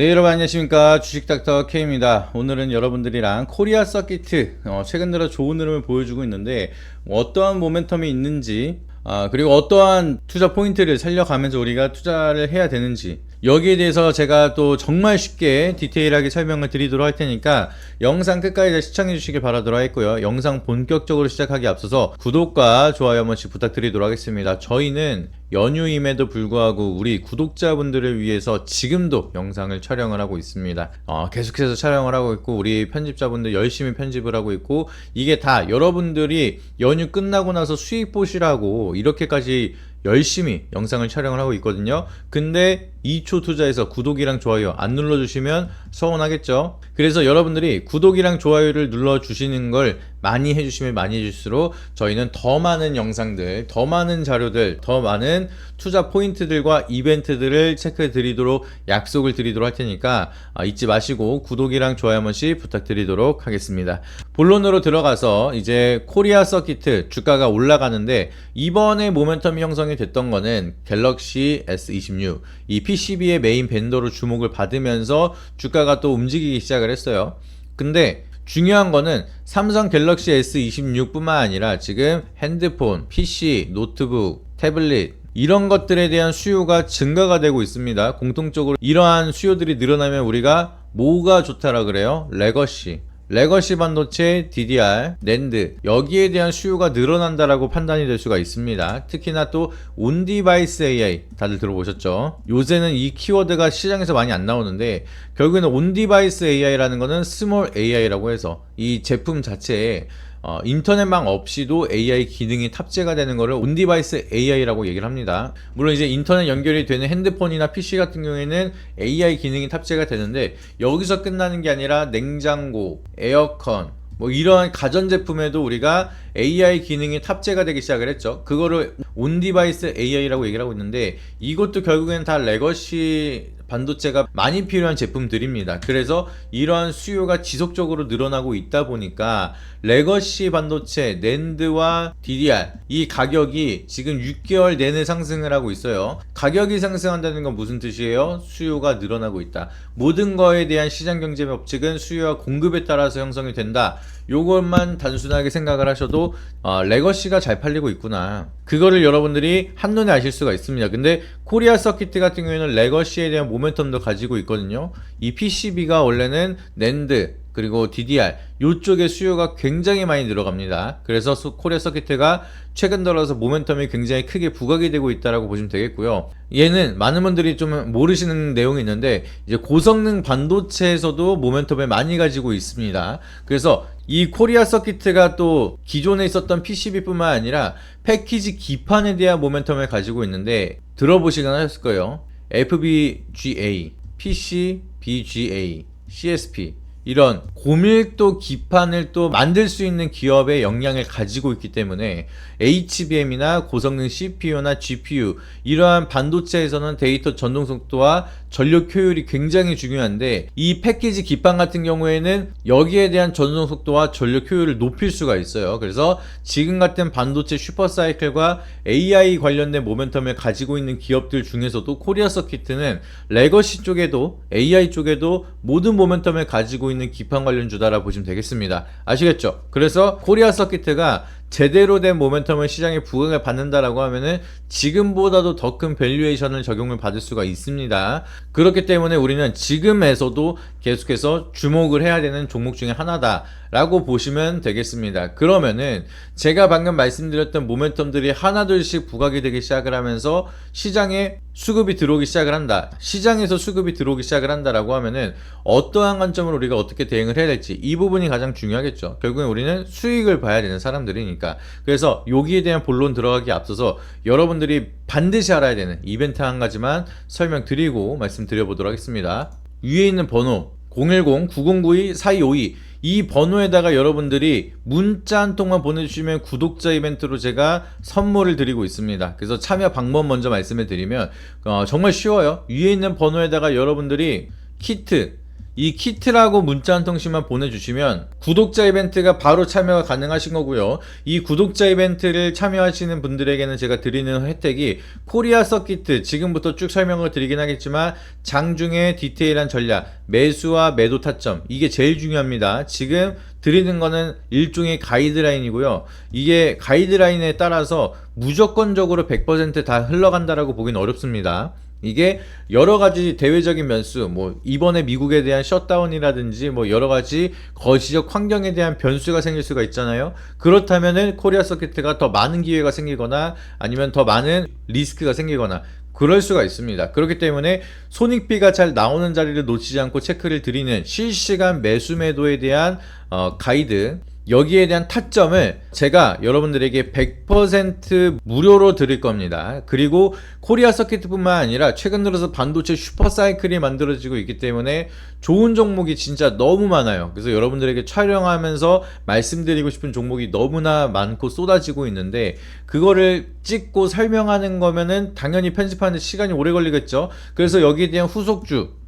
네 여러분 안녕하십니까? 주식닥터 K입니다. 오늘은 여러분들이랑 코리아 서키트 어, 최근 들어 좋은 흐름을 보여주고 있는데 뭐 어떠한 모멘텀이 있는지 아, 그리고 어떠한 투자 포인트를 살려가면서 우리가 투자를 해야 되는지 여기에 대해서 제가 또 정말 쉽게 디테일하게 설명을 드리도록 할 테니까 영상 끝까지 시청해 주시길 바라도록 하겠고요 영상 본격적으로 시작하기 앞서서 구독과 좋아요 한 번씩 부탁드리도록 하겠습니다 저희는 연휴임에도 불구하고 우리 구독자분들을 위해서 지금도 영상을 촬영을 하고 있습니다. 어, 계속해서 촬영을 하고 있고 우리 편집자분들 열심히 편집을 하고 있고 이게 다 여러분들이 연휴 끝나고 나서 수익 보시라고 이렇게까지 열심히 영상을 촬영을 하고 있거든요. 근데 2초 투자에서 구독이랑 좋아요 안 눌러주시면 서운하겠죠. 그래서 여러분들이 구독이랑 좋아요를 눌러주시는 걸 많이 해주시면 많이 해줄수록 저희는 더 많은 영상들, 더 많은 자료들, 더 많은 투자 포인트들과 이벤트들을 체크해 드리도록 약속을 드리도록 할 테니까 아, 잊지 마시고 구독이랑 좋아요 한 번씩 부탁드리도록 하겠습니다. 본론으로 들어가서 이제 코리아 서키트 주가가 올라가는데 이번에 모멘텀이 형성이 됐던 거는 갤럭시 S26 이 PCB의 메인 벤더로 주목을 받으면서 주가가 또 움직이기 시작을 했어요. 근데 중요한 거는 삼성 갤럭시 S26뿐만 아니라 지금 핸드폰, PC, 노트북, 태블릿 이런 것들에 대한 수요가 증가가 되고 있습니다. 공통적으로 이러한 수요들이 늘어나면 우리가 뭐가 좋다라 그래요? 레거시. 레거시 반도체, DDR, 낸드 여기에 대한 수요가 늘어난다라고 판단이 될 수가 있습니다. 특히나 또 온디바이스 AI 다들 들어보셨죠? 요새는 이 키워드가 시장에서 많이 안 나오는데 결국에는 온디바이스 AI라는 거는 스몰 AI라고 해서 이 제품 자체에 어, 인터넷망 없이도 AI 기능이 탑재가 되는 것을 온디바이스 AI라고 얘기를 합니다. 물론 이제 인터넷 연결이 되는 핸드폰이나 PC 같은 경우에는 AI 기능이 탑재가 되는데 여기서 끝나는 게 아니라 냉장고, 에어컨, 뭐 이러한 가전제품에도 우리가 AI 기능이 탑재가 되기 시작을 했죠. 그거를 온 디바이스 AI라고 얘기를 하고 있는데 이것도 결국엔 다 레거시 반도체가 많이 필요한 제품들입니다. 그래서 이러한 수요가 지속적으로 늘어나고 있다 보니까 레거시 반도체, 낸드와 DDR 이 가격이 지금 6개월 내내 상승을 하고 있어요. 가격이 상승한다는 건 무슨 뜻이에요? 수요가 늘어나고 있다. 모든 거에 대한 시장 경제 법칙은 수요와 공급에 따라서 형성이 된다. 요것만 단순하게 생각을 하셔도 어, 레거시가 잘 팔리고 있구나. 그거를 여러분들이 한눈에 아실 수가 있습니다. 근데 코리아 서키트 같은 경우에는 레거시에 대한 모멘텀도 가지고 있거든요. 이 PCB가 원래는 낸드 그리고 DDR 요쪽에 수요가 굉장히 많이 들어갑니다. 그래서 수- 코리아 서키트가 최근 들어서 모멘텀이 굉장히 크게 부각이 되고 있다라고 보시면 되겠고요. 얘는 많은 분들이 좀 모르시는 내용이 있는데 이제 고성능 반도체에서도 모멘텀을 많이 가지고 있습니다. 그래서 이 코리아 서키트가 또 기존에 있었던 PCB뿐만 아니라 패키지 기판에 대한 모멘텀을 가지고 있는데 들어보시긴 하셨을 거예요. FBGA, PCBGA, CSP 이런 고밀도 기판을 또 만들 수 있는 기업의 역량을 가지고 있기 때문에 HBM이나 고성능 CPU나 GPU 이러한 반도체에서는 데이터 전송 속도와 전력 효율이 굉장히 중요한데 이 패키지 기판 같은 경우에는 여기에 대한 전송 속도와 전력 효율을 높일 수가 있어요. 그래서 지금 같은 반도체 슈퍼사이클과 AI 관련된 모멘텀을 가지고 있는 기업들 중에서도 코리아 서키트는 레거시 쪽에도 AI 쪽에도 모든 모멘텀을 가지고 있는 기판 관련주다라 보시면 되겠습니다. 아시겠죠? 그래서 코리아 서키트가 제대로 된 모멘텀을 시장에 부각을 받는다라고 하면은 지금보다도 더 큰 밸류에이션을 적용을 받을 수가 있습니다. 그렇기 때문에 우리는 지금에서도 계속해서 주목을 해야 되는 종목 중에 하나다라고 보시면 되겠습니다. 그러면은 제가 방금 말씀드렸던 모멘텀들이 하나둘씩 부각이 되기 시작을 하면서 시장에 수급이 들어오기 시작을 한다. 시장에서 수급이 들어오기 시작을 한다라고 하면은 어떠한 관점으로 우리가 어떻게 대응을 해야 될지 이 부분이 가장 중요하겠죠. 결국엔 우리는 수익을 봐야 되는 사람들이니까. 그래서 여기에 대한 본론 들어가기 앞서서 여러분들이 반드시 알아야 되는 이벤트 한 가지만 설명드리고 말씀드려보도록 하겠습니다. 위에 있는 번호 010-9092-4252 이 번호에다가 여러분들이 문자 한 통만 보내주시면 구독자 이벤트로 제가 선물을 드리고 있습니다. 그래서 참여 방법 먼저 말씀을 드리면 어, 정말 쉬워요. 위에 있는 번호에다가 여러분들이 키트 이 키트라고 문자 한 통씩만 보내주시면 구독자 이벤트가 바로 참여가 가능하신 거고요. 이 구독자 이벤트를 참여하시는 분들에게는 제가 드리는 혜택이 코리아 서키트 지금부터 쭉 설명을 드리긴 하겠지만 장중에 디테일한 전략, 매수와 매도 타점 이게 제일 중요합니다. 지금 드리는 거는 일종의 가이드라인이고요. 이게 가이드라인에 따라서 무조건적으로 100%다 흘러간다라고 보기는 어렵습니다. 이게 여러 가지 대외적인 변수, 뭐 이번에 미국에 대한 셧다운이라든지 뭐 여러 가지 거시적 환경에 대한 변수가 생길 수가 있잖아요. 그렇다면은 코리아 서킷가 더 많은 기회가 생기거나 아니면 더 많은 리스크가 생기거나 그럴 수가 있습니다. 그렇기 때문에 손익비가 잘 나오는 자리를 놓치지 않고 체크를 드리는 실시간 매수 매도에 대한 어, 가이드 여기에 대한 타점을 제가 여러분들에게 100% 무료로 드릴 겁니다. 그리고 코리아 서킷뿐만 아니라 최근 들어서 반도체 슈퍼사이클이 만들어지고 있기 때문에 좋은 종목이 진짜 너무 많아요. 그래서 여러분들에게 촬영하면서 말씀드리고 싶은 종목이 너무나 많고 쏟아지고 있는데 그거를 찍고 설명하는 거면은 당연히 편집하는데 시간이 오래 걸리겠죠. 그래서 여기에 대한 후속주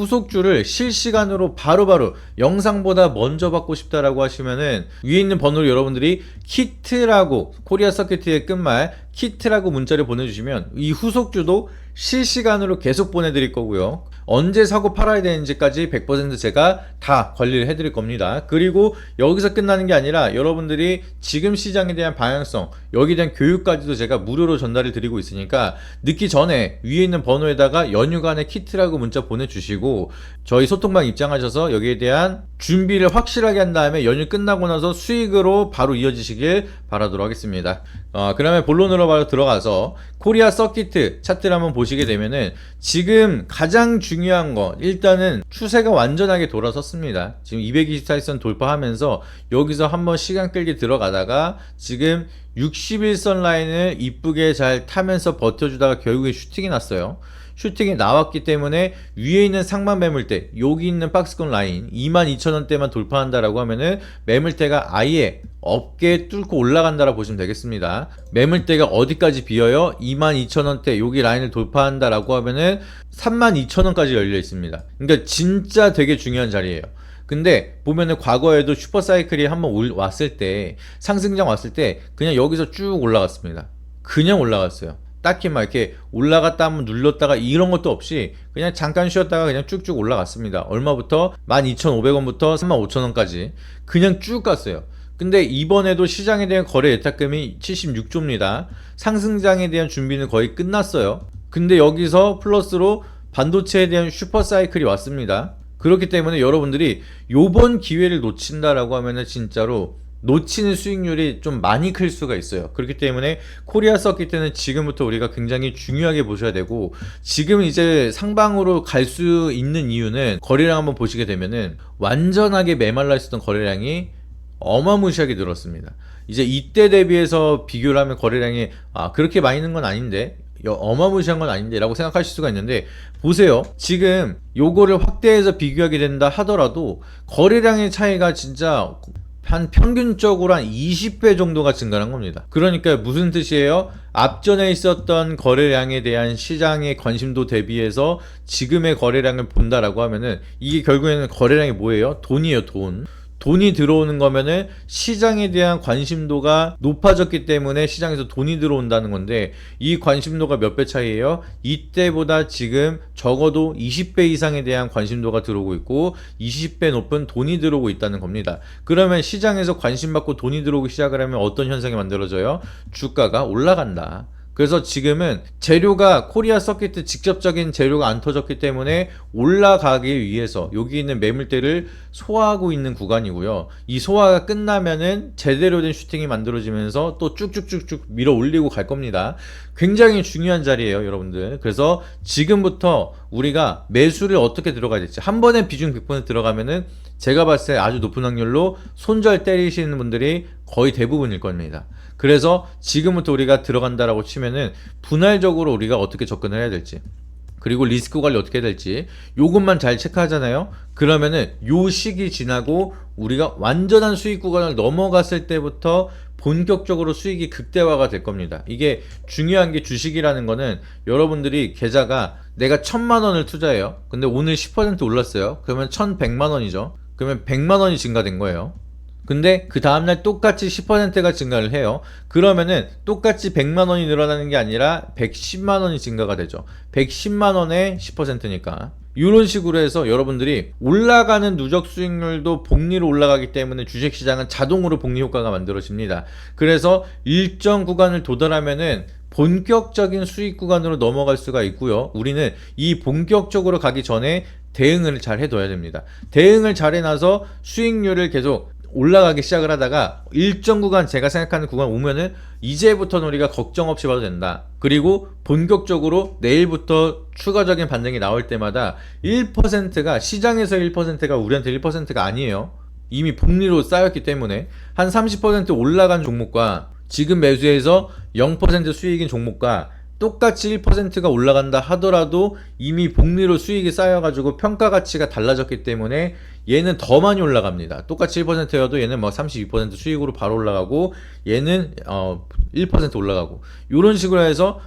후속주를 실시간으로 바로 바로 영상보다 먼저 받고 싶다라고 하시면은 위에 있는 번호로 여러분들이 키트라고 코리아 서킷의 끝말 키트라고 문자를 보내주시면 이 후속주도 실시간으로 계속 보내드릴 거고요. 언제 사고 팔아야 되는지까지 100% 제가 다 관리를 해드릴 겁니다. 그리고 여기서 끝나는 게 아니라 여러분들이 지금 시장에 대한 방향성, 여기에 대한 교육까지도 제가 무료로 전달을 드리고 있으니까 늦기 전에 위에 있는 번호에다가 연휴간의 키트라고 문자 보내주시고 저희 소통방 입장하셔서 여기에 대한 준비를 확실하게 한 다음에 연휴 끝나고 나서 수익으로 바로 이어지시길 바라도록 하겠습니다. 어, 그러면 본론으로 바로 들어가서 코리아 서키트 차트를 한번 보시 게 되면은 지금 가장 중요한 거 일단은 추세가 완전하게 돌아섰습니다. 지금 224일선 돌파하면서 여기서 한번 시간 끌기 들어가다가 지금 61선 라인을 이쁘게 잘 타면서 버텨주다가 결국에 슈팅이 났어요. 슈팅이 나왔기 때문에 위에 있는 상만 매물대 여기 있는 박스권 라인 22,000원대만 돌파한다라고 하면은 매물대가 아예 업계 뚫고 올라간다라고 보시면 되겠습니다. 매물대가 어디까지 비어요? 22,000원대 여기 라인을 돌파한다라고 하면은 32,000원까지 열려 있습니다. 그러니까 진짜 되게 중요한 자리예요. 근데 보면은 과거에도 슈퍼사이클이 한번 올- 왔을 때 상승장 왔을 때 그냥 여기서 쭉 올라갔습니다. 그냥 올라갔어요. 딱히 막 이렇게 올라갔다 한번 눌렀다가 이런 것도 없이 그냥 잠깐 쉬었다가 그냥 쭉쭉 올라갔습니다. 얼마부터? 12,500원부터 35,000원까지 그냥 쭉 갔어요. 근데 이번에도 시장에 대한 거래 예탁금이 76조입니다. 상승장에 대한 준비는 거의 끝났어요. 근데 여기서 플러스로 반도체에 대한 슈퍼 사이클이 왔습니다. 그렇기 때문에 여러분들이 요번 기회를 놓친다라고 하면은 진짜로 놓치는 수익률이 좀 많이 클 수가 있어요. 그렇기 때문에 코리아 서킷은 지금부터 우리가 굉장히 중요하게 보셔야 되고 지금 이제 상방으로 갈 수 있는 이유는 거래량 한번 보시게 되면은 완전하게 메말라 있었던 거래량이 어마무시하게 늘었습니다. 이제 이때 대비해서 비교를 하면 거래량이 아 그렇게 많이 는건 아닌데 여- 어마무시한 건 아닌데 라고 생각하실 수가 있는데 보세요. 지금 요거를 확대해서 비교하게 된다 하더라도 거래량의 차이가 진짜 한 평균적으로 한 20배 정도가 증가한 겁니다. 그러니까 무슨 뜻이에요? 앞전에 있었던 거래량에 대한 시장의 관심도 대비해서 지금의 거래량을 본다라고 하면은 이게 결국에는 거래량이 뭐예요? 돈이에요, 돈. 돈이 들어오는 거면은 시장에 대한 관심도가 높아졌기 때문에 시장에서 돈이 들어온다는 건데 이 관심도가 몇 배 차이예요? 이때보다 지금 적어도 20배 이상에 대한 관심도가 들어오고 있고 20배 높은 돈이 들어오고 있다는 겁니다. 그러면 시장에서 관심 받고 돈이 들어오기 시작을 하면 어떤 현상이 만들어져요? 주가가 올라간다. 그래서 지금은 재료가 코리아 서킷 직접적인 재료가 안 터졌기 때문에 올라가기 위해서 여기 있는 매물대를 소화하고 있는 구간이고요. 이 소화가 끝나면은 제대로 된 슈팅이 만들어지면서 또 쭉쭉쭉쭉 밀어 올리고 갈 겁니다. 굉장히 중요한 자리예요, 여러분들. 그래서 지금부터 우리가 매수를 어떻게 들어가야 될지 한 번에 비중 100% 들어가면은 제가 봤을 때 아주 높은 확률로 손절 때리시는 분들이 거의 대부분일 겁니다. 그래서 지금부터 우리가 들어간다라고 치면은 분할적으로 우리가 어떻게 접근을 해야 될지 그리고 리스크 관리 어떻게 해야 될지 요것만 잘 체크하잖아요. 그러면은 요 시기 지나고 우리가 완전한 수익 구간을 넘어갔을 때부터 본격적으로 수익이 극대화가 될 겁니다. 이게 중요한 게 주식이라는 거는 여러분들이 계좌가 내가 천만 원을 투자해요. 근데 오늘 10% 올랐어요. 그러면 1100만 원이죠. 그러면 100만 원이 증가된 거예요. 근데 그 다음날 똑같이 10%가 증가를 해요. 그러면은 똑같이 100만 원이 늘어나는 게 아니라 110만 원이 증가가 되죠. 110만 원에 10%니까. 이런 식으로 해서 여러분들이 올라가는 누적 수익률도 복리로 올라가기 때문에 주식시장은 자동으로 복리 효과가 만들어집니다. 그래서 일정 구간을 도달하면은 본격적인 수익 구간으로 넘어갈 수가 있고요. 우리는 이 본격적으로 가기 전에 대응을 잘 해둬야 됩니다. 대응을 잘 해놔서 수익률을 계속 올라가기 시작을 하다가 일정 구간 제가 생각하는 구간 오면은 이제부터는 우리가 걱정 없이 봐도 된다. 그리고 본격적으로 내일부터 추가적인 반등이 나올 때마다 1%가 시장에서 1%가 우리한테 1%가 아니에요. 이미 복리로 쌓였기 때문에 한 30% 올라간 종목과 지금 매수해서 0% 수익인 종목과 똑같이 1%가 올라간다 하더라도 이미 복리로 수익이 쌓여가지고 평가 가치가 달라졌기 때문에 얘는 더 많이 올라갑니다. 똑같이 1%여도 얘는 뭐 32% 수익으로 바로 올라가고 얘는 어 1% 올라가고 이런 식으로 해서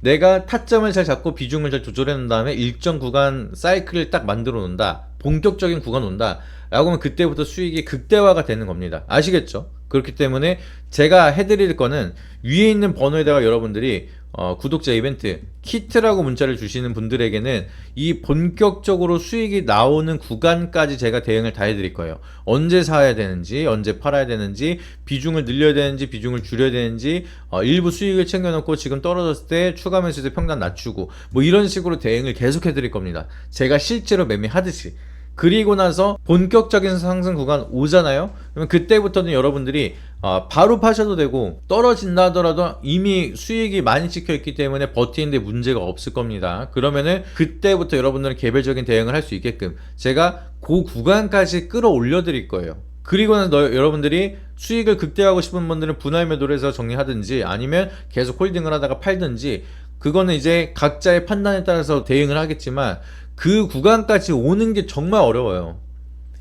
내가 타점을 잘 잡고 비중을 잘 조절해 놓은 다음에 일정 구간 사이클을 딱 만들어 놓는다. 본격적인 구간 온다. 라고 하면 그때부터 수익이 극대화가 되는 겁니다. 아시겠죠? 그렇기 때문에 제가 해드릴 거는 위에 있는 번호에다가 여러분들이 어, 구독자 이벤트 키트라고 문자를 주시는 분들에게는 이 본격적으로 수익이 나오는 구간까지 제가 대응을 다 해드릴 거예요. 언제 사야 되는지, 언제 팔아야 되는지, 비중을 늘려야 되는지, 비중을 줄여야 되는지, 어, 일부 수익을 챙겨놓고 지금 떨어졌을 때 추가 매수세 평단 낮추고 뭐 이런 식으로 대응을 계속 해드릴 겁니다. 제가 실제로 매매하듯이. 그리고 나서 본격적인 상승 구간 오잖아요. 그러면 그때부터는 여러분들이 어, 바로 파셔도 되고 떨어진다 하더라도 이미 수익이 많이 찍혀 있기 때문에 버티는데 문제가 없을 겁니다. 그러면은 그때부터 여러분들은 개별적인 대응을 할 수 있게끔 제가 그 구간까지 끌어올려 드릴 거예요. 그리고는 너, 여러분들이 수익을 극대화하고 싶은 분들은 분할 매도를 해서 정리하든지 아니면 계속 홀딩을 하다가 팔든지 그거는 이제 각자의 판단에 따라서 대응을 하겠지만 그 구간까지 오는 게 정말 어려워요.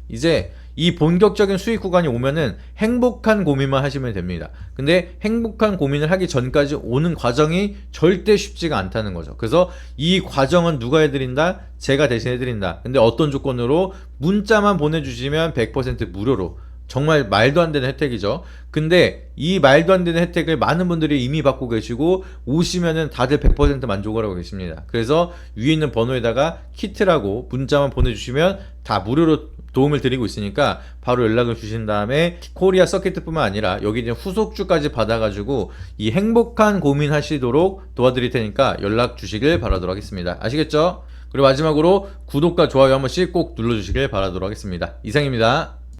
이제 이 본격적인 수익 구간이 오면은 행복한 고민만 하시면 됩니다. 근데 행복한 고민을 하기 전까지 오는 과정이 절대 쉽지가 않다는 거죠. 그래서 이 과정은 누가 해드린다? 제가 대신 해드린다. 근데 어떤 조건으로 문자만 보내주시면 100% 무료로 정말 말도 안 되는 혜택이죠. 근데 이 말도 안 되는 혜택을 많은 분들이 이미 받고 계시고 오시면은 다들 100% 만족을 하고 계십니다. 그래서 위에 있는 번호에다가 키트라고 문자만 보내주시면 다 무료로 도움을 드리고 있으니까 바로 연락을 주신 다음에 코리아 서킷뿐만 아니라 여기 있는 후속주까지 받아가지고 이 행복한 고민 하시도록 도와드릴 테니까 연락 주시길 바라도록 하겠습니다. 아시겠죠? 그리고 마지막으로 구독과 좋아요 한 번씩 꼭 눌러주시길 바라도록 하겠습니다. 이상입니다.